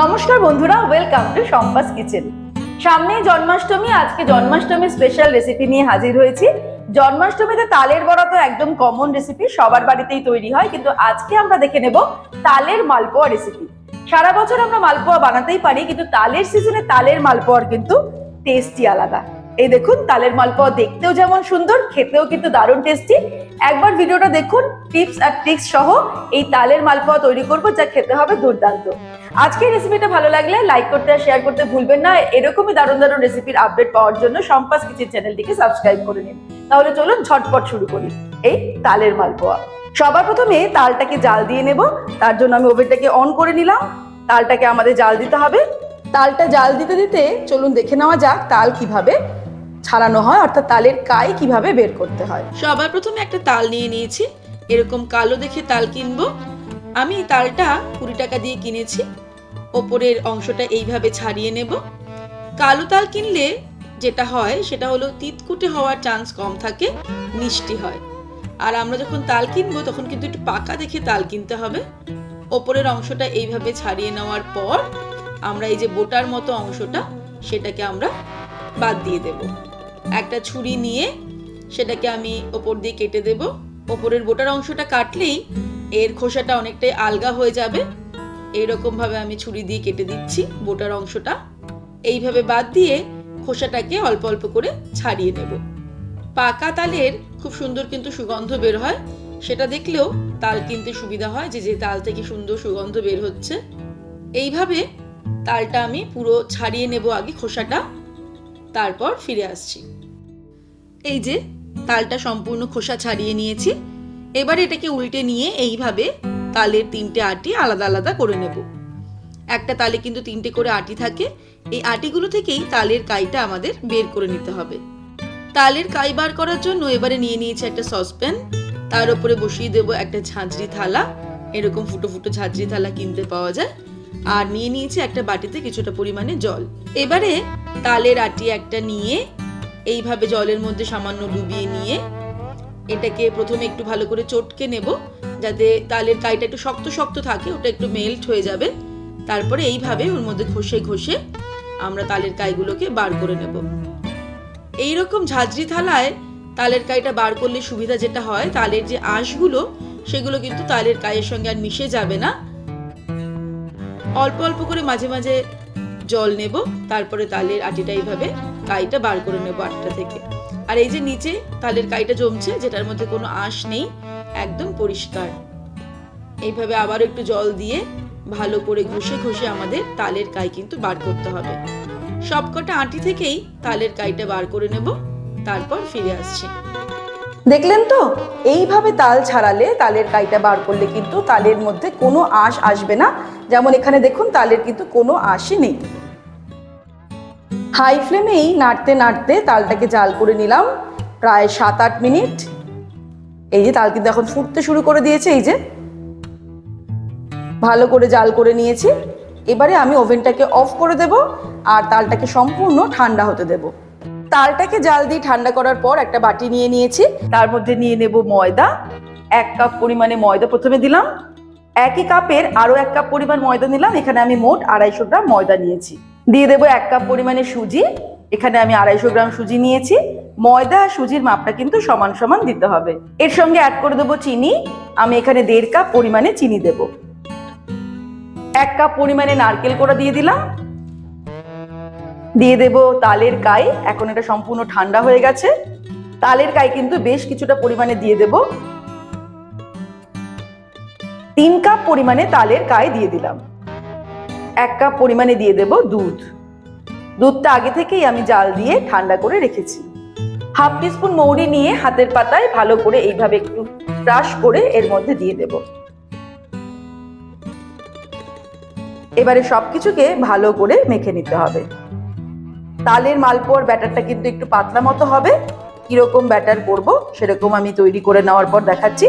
নমস্কার বন্ধুরা welcome to সম্পাস kitchen সামনেই জন্মাষ্টমী, আজকে জন্মাষ্টমী স্পেশাল রেসিপি নিয়ে হাজির হয়েছি। জন্মাষ্টমীতে তালের বড়া তো একদম কমন রেসিপি সবার বাড়িতেই তৈরি হয়, কিন্তু আজকে আমরা দেখে নেব তালের মালপোয়া রেসিপি সারা বছর আমরা মালপোয়া বানাতেই পারি, কিন্তু তালের সিজনে তালের মালপোয়ার কিন্তু টেস্টই আলাদা। এই দেখুন, তালের মালপোয়া দেখতেও যেমন সুন্দর, খেতেও কিন্তু দারুণ টেস্টি একবার ভিডিওটা দেখুন টিপস আর ট্রিক্স সহ এই তালের মালপোয়া তৈরি করব, যা খেতে হবে দুর্দান্ত। আজকের রেসিপিটা ভালো লাগলে লাইক করতে আর শেয়ার করতে ভুলবেন না। এরকমই দারুণ দারুণ রেসিপির আপডেট পাওয়ার জন্য সম্পাস কিচেন চ্যানেলটিকে সাবস্ক্রাইব করে নিন। তাহলে চলুন ঝটপট শুরু করি। এই তালের মালপোয়া। সবার প্রথমে তালটাকে জাল দিয়ে নেব। তার জন্য আমি ওভেনটাকে অন করে নিলাম। তালটাকে আমাদের জাল দিতে হবে। তালটা জাল দিতে দিতে চলুন দেখে নেওয়া যাক তাল কীভাবে ছাড়ানো হয়, অর্থাৎ তালের কাই কীভাবে বের করতে হয়। সবার প্রথমে একটা তাল নিয়ে নিয়েছি। এরকম কালো দেখে তাল কিনবো। আমি তালটা কুড়ি টাকা দিয়ে কিনেছি। ওপরের অংশটা এইভাবে ছাড়িয়ে নেব। কালো তাল কিনলে যেটা হয়, সেটা হলো তিতকুটে হওয়ার চান্স কম থাকে, মিষ্টি হয়। আর আমরা যখন তাল কিনবো, তখন কিন্তু একটু পাকা দেখে তাল কিনতে হবে। ওপরের অংশটা এইভাবে ছাড়িয়ে নেওয়ার পর আমরা এই যে বোটার মতো অংশটা, সেটাকে আমরা বাদ দিয়ে দেব। একটা ছুরি নিয়ে সেটাকে আমি ওপর দিয়ে কেটে দেব। ওপরের বোটার অংশটা কাটলেই এর খোসাটা অনেকটাই আলগা হয়ে যাবে। এইরকম ভাবে আমি ছুরি দিয়ে কেটে দিচ্ছি বোটার অংশটা। এইভাবে বাদ দিয়ে খোসাটাকে অল্প অল্প করে ছাড়িয়ে নেব। পাকা তালের খুব সুন্দর কিন্তু সুগন্ধ বের হয়। সেটা দেখলেও তাল কিনতে সুবিধা হয় যে যে তাল থেকে সুন্দর সুগন্ধ বের হচ্ছে। এইভাবে তালটা আমি পুরো ছাড়িয়ে নেব আগে খোসাটা। তারপর ফিরে আসছি। এই যে তালটা সম্পূর্ণ খোসা ছাড়িয়ে নিয়েছি। এবার এটাকে উল্টে নিয়ে এইভাবে তালের তিনটে আটি আলাদা আলাদা করে নেব। একটা তালে কিন্তু তিনটে করে আটি থাকে। এই আটিগুলো থেকেই তালের কাইটা আমাদের বের করে নিতে হবে। তালের কাই বার করার জন্য এবারে নিয়ে নিয়েছি একটা সসপ্যান। তার উপরে বসিয়ে দেব একটা ঝাঁঝরি থালা। এরকম ফুটো ফুটো ঝাঁঝরি থালা কিনতে পাওয়া যায়। আর নিয়ে নিয়েছি একটা বাটিতে কিছুটা পরিমাণে জল। এবারে তালের আটি একটা নিয়ে এইভাবে জলের মধ্যে সামান্য ডুবিয়ে নিয়ে এটাকে প্রথমে একটু ভালো করে চটকে নেব, যাতে তালের কাইটা একটু শক্ত শক্ত থাকে, ওটা একটু মেল্ট হয়ে যাবে। তারপরে এইভাবে ওর মধ্যে ঘষে ঘষে আমরা তালের কাইগুলোকে বার করে নেব। এই রকম ঝাঁঝরি থালায় তালের কাইটা বার করলে সুবিধা যেটা হয়, তালের যে আঁশগুলো, সেগুলো কিন্তু তালের কাইয়ের সঙ্গে আর মিশে যাবে না। অল্প অল্প করে মাঝে মাঝে জল নেব, তারপরে তালের আটিটা এইভাবে কাইটা বার করে নেব আটটা থেকে। আর এই যে নিচে তালের কাইটা জমছে, যেটার মধ্যে কোনো আঁশ নেই, একদম পরিষ্কার। এইভাবে আবার একটু জল দিয়ে ভালো করে ঘষে ঘষে আমাদের তালের কাই কিন্তু বার করতে হবে। সবকটা আঁটি থেকেই তালের কাইটা বার করে নেব, তারপর ফিরে আসছি। দেখলেন তো? এইভাবে তাল ছাড়ালে তালের কাইটা বার করলে কিন্তু তালের মধ্যে কোনো আঁশ আসবে না। যেমন এখানে দেখুন, তালের কিন্তু কোনো আঁশই নেই। হাই ফ্লেমেই নাড়তে নাড়তে তালটাকে জাল করে নিলাম, প্রায় সাত আট মিনিট। এই যে তাল কিন্তু এখন ফুটতে শুরু করে দিয়েছে, এই যে। ভালো করে জাল করে নিয়েছি। এবারে আমি ওভেনটাকে অফ করে দেব আর তালটাকে সম্পূর্ণ ঠান্ডা হতে দেব। তালটাকে জাল দিয়ে ঠান্ডা করার পর একটা বাটি নিয়ে নিয়েছি। তার মধ্যে নিয়ে নেব ময়দা। এক কাপ পরিমাণে ময়দা প্রথমে দিলাম। একই কাপের আরও এক কাপ পরিমাণ ময়দা নিলাম। এখানে আমি মোট আড়াইশো গ্রাম ময়দা নিয়েছি। দিয়ে দেবো এক কাপ পরিমাণে সুজি। এখানে আমি আড়াইশো গ্রাম সুজি নিয়েছি। ময়দা আর সুজির মাপটা কিন্তু সমান সমান দিতে হবে। এর সঙ্গে অ্যাড করে দেবো চিনি। আমি এখানে দেড় কাপ পরিমাণে চিনি দেব। এক কাপ পরিমাণে নারকেল কোড়া দিয়ে দিলাম। দিয়ে দেব তালের কাই। এখন এটা সম্পূর্ণ ঠান্ডা হয়ে গেছে। তালের কাই কিন্তু বেশ কিছুটা পরিমাণে দিয়ে দেব। তিন কাপ পরিমাণে তালের কাই দিয়ে দিলাম। এক কাপ পরিমাণে দিয়ে দেব দুধ। দুধটা আগে থেকেই আমি জাল দিয়ে ঠান্ডা করে রেখেছি। হাফ টিস্পুন মৌরি নিয়ে হাতের পাতায় ভালো করে এইভাবে একটু ব্রাশ করে এর মধ্যে দিয়ে দেব। এবারে সবকিছুকে ভালো করে মেখে নিতে হবে। তালের মালপোয়ার ব্যাটারটা কিন্তু একটু পাতলা মতো হবে। কীরকম ব্যাটার করব সেরকম আমি তৈরি করে নেওয়ার পর দেখাচ্ছি।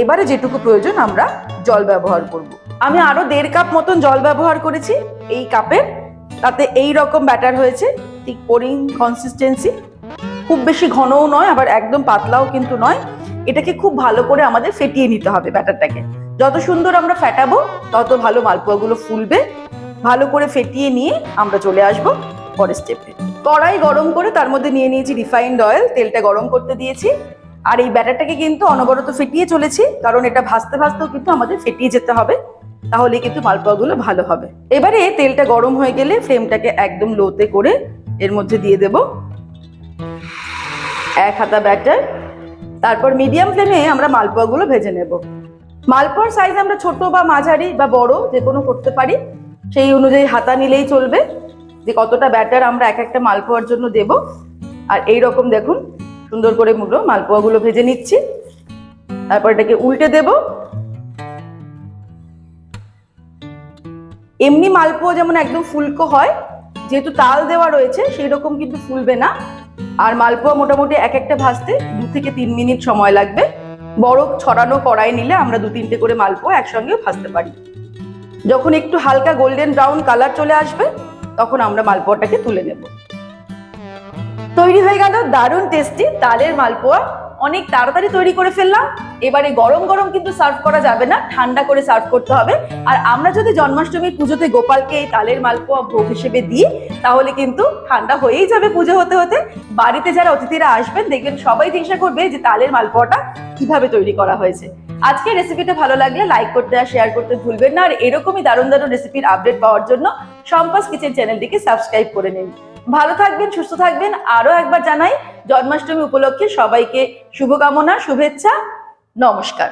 এবারে যেটুকু প্রয়োজন আমরা জল ব্যবহার করব। আমি আরও দেড় কাপ মতন জল ব্যবহার করেছি এই কাপের তাতে এই রকম ব্যাটার হয়েছে, ঠিক পোরিং কনসিস্টেন্সি খুব বেশি ঘনও নয়, আবার একদম পাতলাও কিন্তু নয়। এটাকে খুব ভালো করে আমাদের ফেটিয়ে নিতে হবে ব্যাটারটাকে। যত সুন্দর আমরা ফেটাবো, তত ভালো মালপোয়াগুলো ফুলবে। ভালো করে ফেটিয়ে নিয়ে আমরা চলে আসব পরের স্টেপে কড়াই গরম করে তার মধ্যে নিয়ে নিয়েছি রিফাইন্ড অয়েল তেলটা গরম করতে দিয়েছি। আর এই ব্যাটারটাকে কিন্তু অনবরত ফেটিয়ে চলেছি, কারণ এটা ভাজতে ভাজতেও কিন্তু আমাদের ফেটিয়ে যেতে হবে। তাহলে কিন্তু মালপোয়াগুলো ভালো হবে। এবারে তেলটা গরম হয়ে গেলে ফ্লেমটাকে একদম লোতে করে এর মধ্যে দিয়ে দেব এক হাতা ব্যাটার। তারপর মিডিয়াম ফ্লেমে আমরা মালপোয়াগুলো ভেজে নেব। মালপোয়ার সাইজ আমরা ছোট বা মাঝারি বা বড় যে কোনো করতে পারি, সেই অনুযায়ী হাতা নিলেই চলবে যে কতটা ব্যাটার আমরা এক একটা মালপোয়ার জন্য দেব। আর এই রকম দেখুন, সুন্দর করে মুলো মালপোয়াগুলো ভেজে নিচ্ছি। তারপর এটাকে উল্টে দেব। এমনি মালপোয়া যেমন একদম ফুলকো হয়, যেহেতু তাল দেওয়া রয়েছে সেই রকম কিন্তু ফুলবে না। আর মালপোয়া মোটামুটি এক একটা ভাজতে দু থেকে তিন মিনিট সময় লাগবে। বরফ ছড়ানো কড়াই নিলে আমরা দু তিনটে করে মালপোয়া একসঙ্গে ভাজতে পারি। যখন একটু হালকা গোল্ডেন ব্রাউন কালার চলে আসবে, তখন আমরা মালপোয়াটাকে তুলে নেব। তৈরি হয়ে গেল দারুণ টেস্টি তালের মালপোয়া। অনেক তাড়াতাড়ি তৈরি করে ফেললাম। এবারে গরম গরম কিন্তু সার্ভ করা যাবে না, ঠান্ডা করে সার্ভ করতে হবে। আর আমরা যদি জন্মাষ্টমীর পুজোতে গোপালকে এই তালের মালপোয়া ভোগ হিসেবে দিই, তাহলে কিন্তু ঠান্ডা হয়েই যাবে পুজো হতে হতে। বাড়িতে যারা অতিথিরা আসবেন, দেখবেন সবাই জিজ্ঞাসা করবে যে তালের মালপোয়াটা কীভাবে তৈরি করা হয়েছে। আজকে রেসিপিটা ভালো লাগলে লাইক করতে আর শেয়ার করতে ভুলবেন না। আর এরকমই দারুণ দারুণ রেসিপির আপডেট পাওয়ার জন্য সম্পাস কিচেন চ্যানেলটিকে সাবস্ক্রাইব করে নিন। ভালো থাকবেন, সুস্থ থাকবেন আরও একবার জানাই, জন্মাষ্টমী উপলক্ষে সবাইকে শুভকামনা, শুভেচ্ছা। নমস্কার।